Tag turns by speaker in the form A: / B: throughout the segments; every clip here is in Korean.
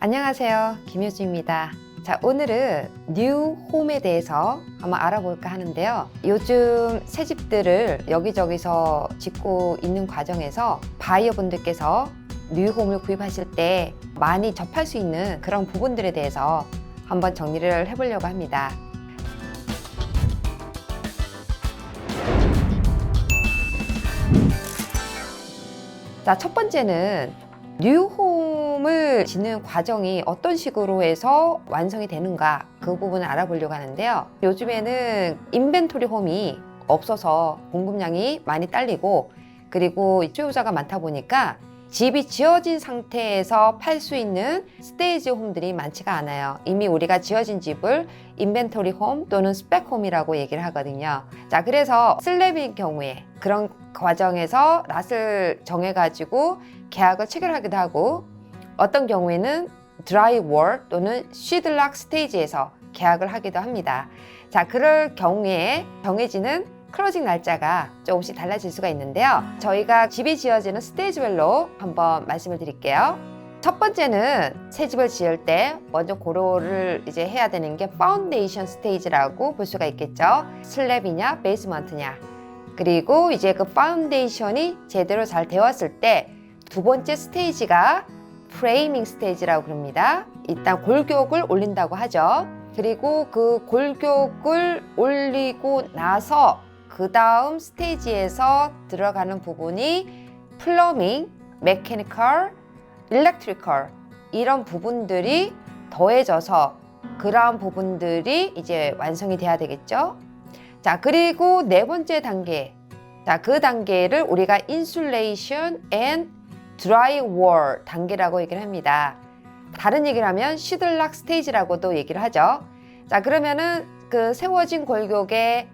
A: 안녕하세요. 김효주입니다. 자, 오늘은 뉴 홈에 대해서 한번 알아볼까 하는데요. 요즘 새 집들을 여기저기서 짓고 있는 과정에서 바이어분들께서 뉴 홈을 구입하실 때 많이 접할 수 있는 그런 부분들에 대해서 한번 정리를 해보려고 합니다. 자, 첫 번째는 뉴홈을 짓는 과정이 어떤 식으로 해서 완성이 되는가 그 부분을 알아보려고 하는데요. 요즘에는 인벤토리 홈이 없어서 공급량이 많이 딸리고 그리고 수요자가 많다 보니까 집이 지어진 상태에서 팔 수 있는 스테이지 홈들이 많지가 않아요. 이미 우리가 지어진 집을 인벤토리 홈 또는 스펙 홈이라고 얘기를 하거든요. 자, 그래서 슬랩인 경우에 그런 과정에서 낫을 정해가지고 계약을 체결하기도 하고 어떤 경우에는 드라이 월 또는 쉬들락 스테이지에서 계약을 하기도 합니다. 자, 그럴 경우에 정해지는 클로징 날짜가 조금씩 달라질 수가 있는데요. 저희가 집이 지어지는 스테이지별로 한번 말씀을 드릴게요. 첫 번째는 새 집을 지을 때 먼저 고려를 이제 해야 되는 게 파운데이션 스테이지라고 볼 수가 있겠죠. 슬랩이냐, 베이스먼트냐. 그리고 이제 그 파운데이션이 제대로 잘 되었을 때 두 번째 스테이지가 프레이밍 스테이지라고 그럽니다. 일단 골격을 올린다고 하죠. 그리고 그 골격을 올리고 나서 그 다음 스테이지에서 들어가는 부분이 플러밍, 메케니컬, 일렉트리컬 이런 부분들이 더해져서 그러한 부분들이 이제 완성이 돼야 되겠죠. 자, 그리고 네 번째 단계. 자, 그 단계를 우리가 인슐레이션 앤 드라이 월 단계라고 얘기를 합니다. 다른 얘기를 하면 시들락 스테이지라고도 얘기를 하죠. 자, 그러면은 그 세워진 골격에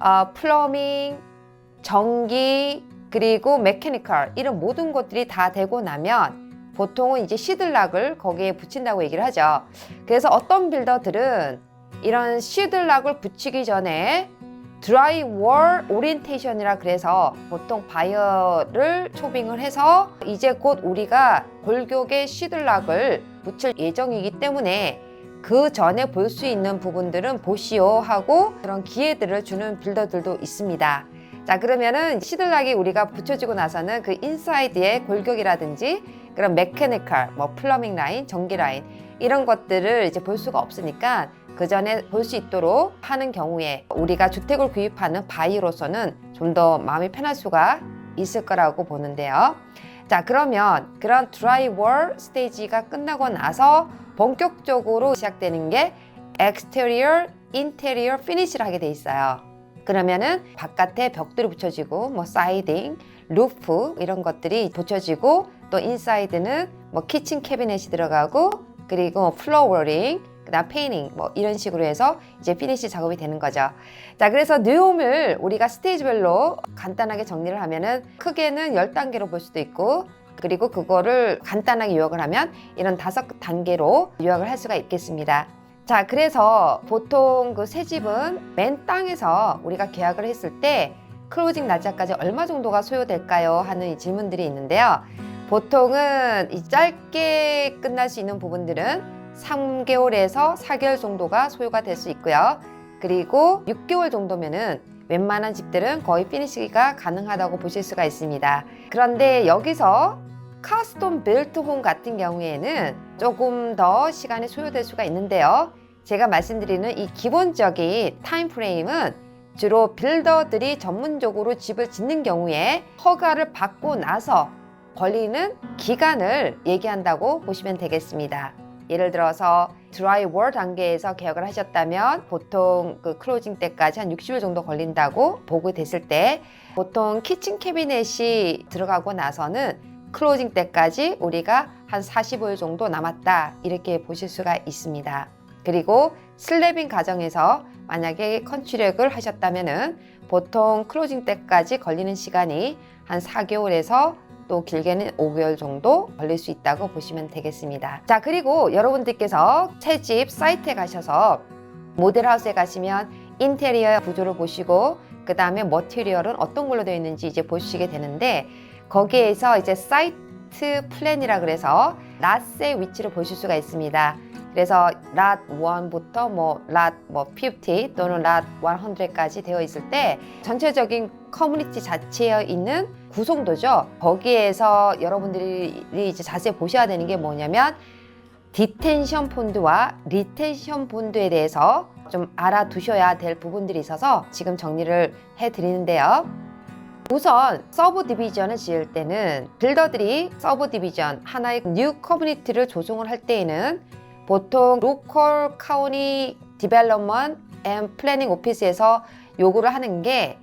A: 어, 플러밍, 전기, 그리고 메케니컬 이런 모든 것들이 다 되고 나면 보통은 이제 시들락을 거기에 붙인다고 얘기를 하죠. 그래서 어떤 빌더들은 이런 시들락을 붙이기 전에 드라이 월 오리엔테이션이라 그래서 보통 바이어를 초빙을 해서 이제 곧 우리가 골격에 시들락을 붙일 예정이기 때문에 그 전에 볼 수 있는 부분들은 보시오 하고 그런 기회들을 주는 빌더들도 있습니다. 자 그러면은 시들락이 우리가 붙여지고 나서는 그 인사이드의 골격이라든지 그런 메케니컬, 뭐 플러밍 라인, 전기 라인 이런 것들을 이제 볼 수가 없으니까 그 전에 볼 수 있도록 하는 경우에 우리가 주택을 구입하는 바이로서는 좀 더 마음이 편할 수가 있을 거라고 보는데요. 자 그러면 그런 드라이 월 스테이지가 끝나고 나서 본격적으로 시작되는 게 exterior, interior finish를 하게 돼 있어요. 그러면은 바깥에 벽들이 붙여지고 뭐 사이딩, 루프 이런 것들이 붙여지고 또 인사이드는 뭐 키친 캐비넷이 들어가고 그리고 플로어링 그다음 페이닝 뭐 이런 식으로 해서 이제 피니시 작업이 되는 거죠. 자, 그래서 뉴홈을 우리가 스테이지별로 간단하게 정리를 하면은 크게는 10단계로 볼 수도 있고 그리고 그거를 간단하게 요약을 하면 이런 다섯 단계로 요약을 할 수가 있겠습니다. 자, 그래서 보통 그 새 집은 맨 땅에서 우리가 계약을 했을 때 클로징 날짜까지 얼마 정도가 소요될까요? 하는 이 질문들이 있는데요. 보통은 이 짧게 끝날 수 있는 부분들은 3개월에서 4개월 정도가 소요가 될 수 있고요. 그리고 6개월 정도면은 웬만한 집들은 거의 피니시가 가능하다고 보실 수가 있습니다. 그런데 여기서 카스톤 빌트 홈 같은 경우에는 조금 더 시간이 소요될 수가 있는데요. 제가 말씀드리는 이 기본적인 타임 프레임은 주로 빌더들이 전문적으로 집을 짓는 경우에 허가를 받고 나서 걸리는 기간을 얘기한다고 보시면 되겠습니다. 예를 들어서 드라이 월 단계에서 계약을 하셨다면 보통 그 클로징 때까지 한 60일 정도 걸린다고 보고 됐을 때 보통 키친 캐비넷이 들어가고 나서는 클로징 때까지 우리가 한 45일 정도 남았다 이렇게 보실 수가 있습니다. 그리고 슬랩인 가정에서 만약에 컨츄렉을 하셨다면은 보통 클로징 때까지 걸리는 시간이 한 4개월에서 또 길게는 5개월 정도 걸릴 수 있다고 보시면 되겠습니다. 자, 그리고 여러분들께서 새집 사이트에 가셔서 모델하우스에 가시면 인테리어 구조를 보시고 그 다음에 머티리얼은 어떤 걸로 되어 있는지 이제 보시게 되는데 거기에서 이제 사이트 플랜이라 그래서 랏의 위치를 보실 수가 있습니다. 그래서 랏 1부터 뭐랏뭐 뭐50 또는 랏 100까지 되어 있을 때 전체적인 커뮤니티 자체에 있는 구성도죠. 거기에서 여러분들이 이제 자세히 보셔야 되는 게 뭐냐면 디텐션 폰드와 리텐션 폰드에 대해서 좀 알아두셔야 될 부분들이 있어서 지금 정리를 해 드리는데요. 우선 서브 디비전을 지을 때는 빌더들이 서브 디비전 하나의 뉴 커뮤니티를 조성을 할 때에는 보통 로컬 카우니 디벨롭먼트 앤 플래닝 오피스에서 요구를 하는 게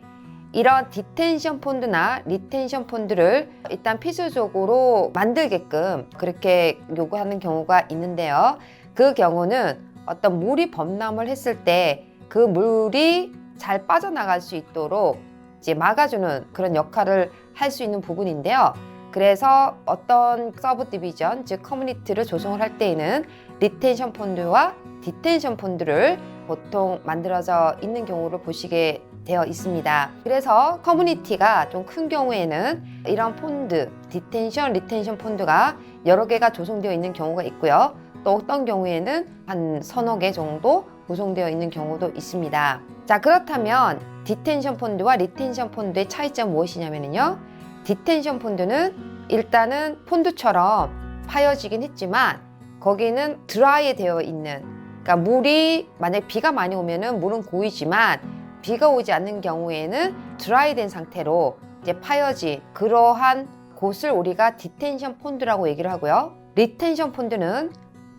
A: 이런 디텐션 폰드나 리텐션 폰드를 일단 필수적으로 만들게끔 그렇게 요구하는 경우가 있는데요. 그 경우는 어떤 물이 범람을 했을 때 그 물이 잘 빠져나갈 수 있도록 이제 막아주는 그런 역할을 할 수 있는 부분인데요. 그래서 어떤 서브 디비전, 즉 커뮤니티를 조성을 할 때에는 리텐션 폰드와 디텐션 폰드를 보통 만들어져 있는 경우를 보시게 되어 있습니다. 그래서 커뮤니티가 좀 큰 경우에는 이런 폰드, 디텐션, 리텐션 폰드가 여러 개가 조성되어 있는 경우가 있고요. 또 어떤 경우에는 한 서너 개 정도 구성되어 있는 경우도 있습니다. 자, 그렇다면 디텐션 폰드와 리텐션 폰드의 차이점 무엇이냐면요. 디텐션 폰드는 일단은 폰드처럼 파여지긴 했지만 거기는 드라이 되어 있는 그러니까 물이 만약 비가 많이 오면은 물은 고이지만 비가 오지 않는 경우에는 드라이된 상태로 이제 파여진 그러한 곳을 우리가 디텐션 폰드라고 얘기를 하고요. 리텐션 폰드는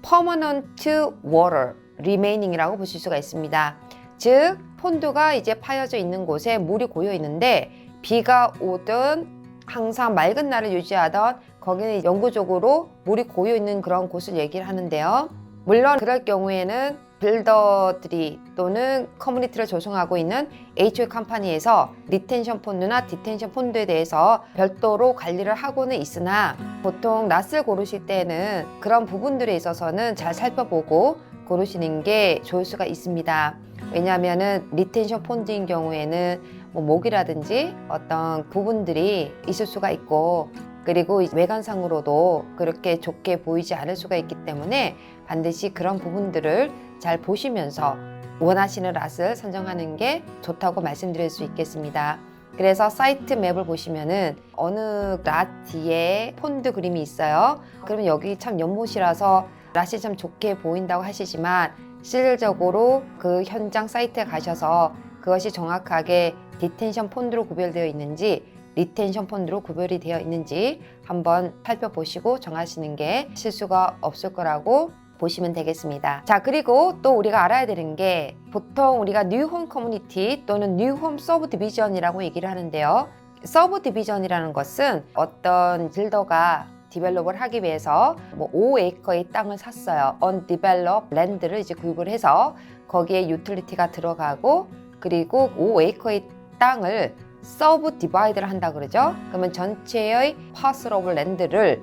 A: permanent water remaining이라고 보실 수가 있습니다. 즉 폰드가 이제 파여져 있는 곳에 물이 고여 있는데 비가 오든 항상 맑은 날을 유지하던 거기는 영구적으로 물이 고여 있는 그런 곳을 얘기를 하는데요. 물론 그럴 경우에는 빌더들이 또는 커뮤니티를 조성하고 있는 HOA 컴퍼니에서 리텐션 폰드나 디텐션 폰드에 대해서 별도로 관리를 하고는 있으나 보통 낯을 고르실 때는 그런 부분들에 있어서는 잘 살펴보고 고르시는 게 좋을 수가 있습니다. 왜냐하면은 리텐션 폰드인 경우에는 뭐 목이라든지 어떤 부분들이 있을 수가 있고 그리고 이 외관상으로도 그렇게 좋게 보이지 않을 수가 있기 때문에 반드시 그런 부분들을 잘 보시면서 원하시는 랏을 선정하는 게 좋다고 말씀드릴 수 있겠습니다. 그래서 사이트 맵을 보시면은 어느 랏 뒤에 폰드 그림이 있어요. 그러면 여기 참 연못이라서 랏이 참 좋게 보인다고 하시지만 실질적으로 그 현장 사이트에 가셔서 그것이 정확하게 디텐션 폰드로 구별되어 있는지 리텐션 폰드로 구별이 되어 있는지 한번 살펴보시고 정하시는 게 실수가 없을 거라고 보시면 되겠습니다. 자, 그리고 또 우리가 알아야 되는 게 보통 우리가 뉴홈 커뮤니티 또는 뉴홈 서브 디비전이라고 얘기를 하는데요. 서브 디비전이라는 것은 어떤 빌더가 디벨롭을 하기 위해서 뭐 5에이커의 땅을 샀어요. undeveloped land를 이제 구입을 해서 거기에 유틸리티가 들어가고 그리고 5에이커의 땅을 서브 디바이드를 한다 그러죠. 그러면 전체의 파슬 오브 랜드를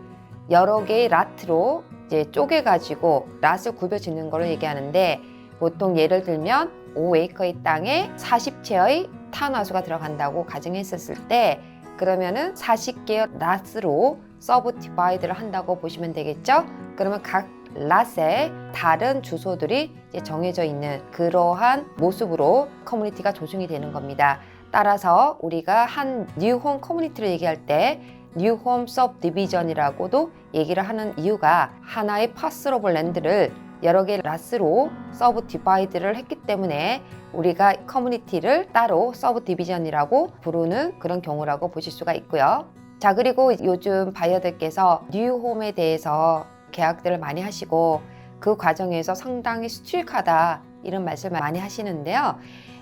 A: 여러 개의 라트로 이제 쪼개 가지고 랏을 구벼 짓는 거를 얘기하는데 보통 예를 들면 5에이커의 땅에 40채의 탄화수가 들어간다고 가정했었을 때 그러면은 40개의 랏으로 서브 디바이드를 한다고 보시면 되겠죠? 그러면 각 랏에 다른 주소들이 정해져 있는 그러한 모습으로 커뮤니티가 조성이 되는 겁니다. 따라서 우리가 한 뉴홈 커뮤니티를 얘기할 때 뉴홈 서브 디비전이라고도 얘기를 하는 이유가 하나의 파스러블 랜드를 여러 개의 랏으로 서브 디바이드를 했기 때문에 우리가 커뮤니티를 따로 서브 디비전이라고 부르는 그런 경우라고 보실 수가 있고요. 자, 그리고 요즘 바이어들께서 뉴홈에 대해서 계약들을 많이 하시고 그 과정에서 상당히 수출하다 이런 말씀을 많이 하시는데요.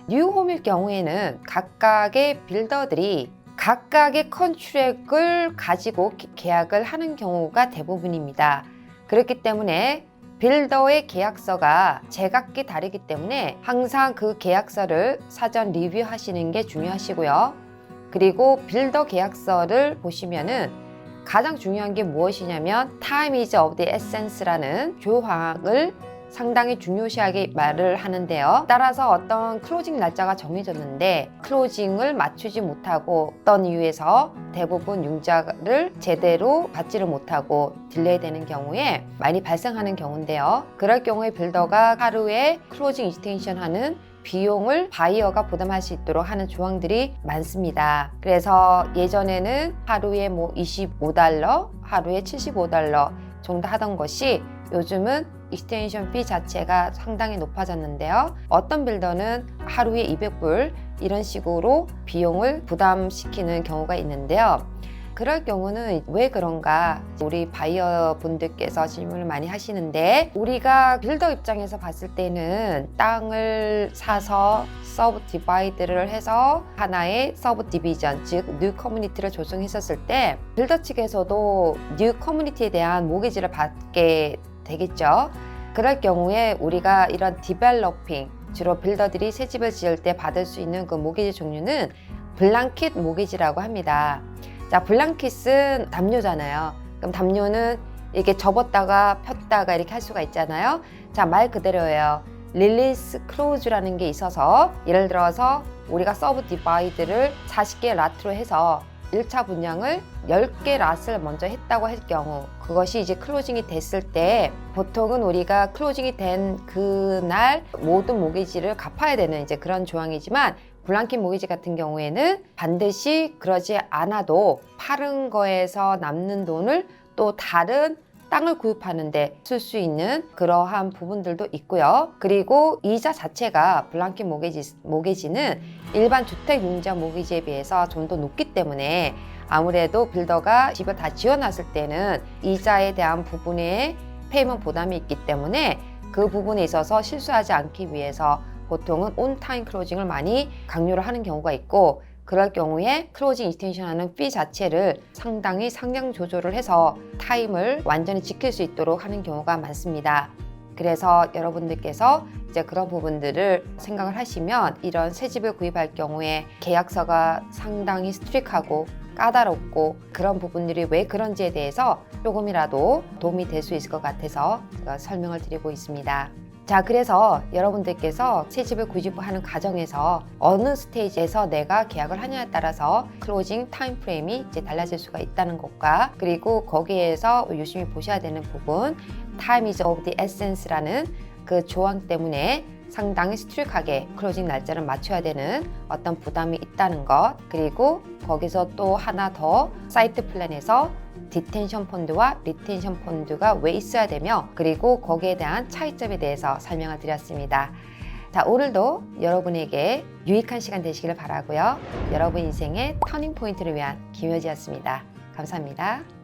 A: 뉴홈일 경우에는 각각의 빌더들이 각각의 컨트랙을 가지고 기- 계약을 하는 경우가 대부분입니다. 그렇기 때문에 빌더의 계약서가 제각기 다르기 때문에 항상 그 계약서를 사전 리뷰하시는 게 중요하시고요. 그리고 빌더 계약서를 보시면은 가장 중요한 게 무엇이냐면 Time is of the Essence라는 조항을 상당히 중요시하게 말을 하는데요. 따라서 어떤 클로징 날짜가 정해졌는데 클로징을 맞추지 못하고 어떤 이유에서 대부분 융자를 제대로 받지를 못하고 딜레이 되는 경우에 많이 발생하는 경우인데요. 그럴 경우에 빌더가 하루에 클로징 익스텐션 하는 비용을 바이어가 부담할 수 있도록 하는 조항들이 많습니다. 그래서 예전에는 하루에 뭐 25달러, 하루에 75달러 정도 하던 것이 요즘은 익스텐션 피 자체가 상당히 높아졌는데요. 어떤 빌더는 하루에 200불 이런 식으로 비용을 부담시키는 경우가 있는데요. 그럴 경우는 왜 그런가 우리 바이어 분들께서 질문을 많이 하시는데 우리가 빌더 입장에서 봤을 때는 땅을 사서 서브 디바이드를 해서 하나의 서브 디비전 즉 뉴 커뮤니티를 조성했었을 때 빌더 측에서도 뉴 커뮤니티에 대한 모기지를 받게 되겠죠. 그럴 경우에 우리가 이런 디벨로핑 주로 빌더들이 새 집을 지을 때 받을 수 있는 그 모기지 종류는 블랑킷 모기지라고 합니다. 자, 블랑킷은 담요잖아요. 그럼 담요는 이렇게 접었다가 폈다가 이렇게 할 수가 있잖아요. 자, 말 그대로예요. 릴리스 클로즈라는 게 있어서 예를 들어서 우리가 서브 디바이드를 40개 라트로 해서 1차 분양을 10개 랏을 먼저 했다고 할 경우 그것이 이제 클로징이 됐을 때 보통은 우리가 클로징이 된 그날 모든 모기지를 갚아야 되는 이제 그런 조항이지만 블랑킷 모기지 같은 경우에는 반드시 그러지 않아도 파른 거에서 남는 돈을 또 다른 땅을 구입하는데 쓸 수 있는 그러한 부분들도 있고요. 그리고 이자 자체가 블랑킷 모기지, 모기지는 일반 주택 융자 모기지에 비해서 좀 더 높기 때문에 아무래도 빌더가 집을 다 지어놨을 때는 이자에 대한 부분에 페이먼 부담이 있기 때문에 그 부분에 있어서 실수하지 않기 위해서 보통은 온타임 클로징을 많이 강요를 하는 경우가 있고 그럴 경우에 클로징 익스텐션 하는 피 자체를 상당히 상향 조절을 해서 타임을 완전히 지킬 수 있도록 하는 경우가 많습니다. 그래서 여러분들께서 이제 그런 부분들을 생각을 하시면 이런 새 집을 구입할 경우에 계약서가 상당히 스트릭하고 까다롭고 그런 부분들이 왜 그런지에 대해서 조금이라도 도움이 될 수 있을 것 같아서 제가 설명을 드리고 있습니다. 자, 그래서 여러분들께서 새 집을 구입하는 과정에서 어느 스테이지에서 내가 계약을 하냐에 따라서 클로징 타임 프레임이 이제 달라질 수가 있다는 것과 그리고 거기에서 유심히 보셔야 되는 부분 Time is of the Essence라는 그 조항 때문에 상당히 스트릭하게 클로징 날짜를 맞춰야 되는 어떤 부담이 있다는 것 그리고 거기서 또 하나 더 사이트 플랜에서 디텐션 펀드와 리텐션 펀드가 왜 있어야 되며 그리고 거기에 대한 차이점에 대해서 설명을 드렸습니다. 자, 오늘도 여러분에게 유익한 시간 되시기를 바라고요. 여러분 인생의 터닝 포인트를 위한 김효지였습니다. 감사합니다.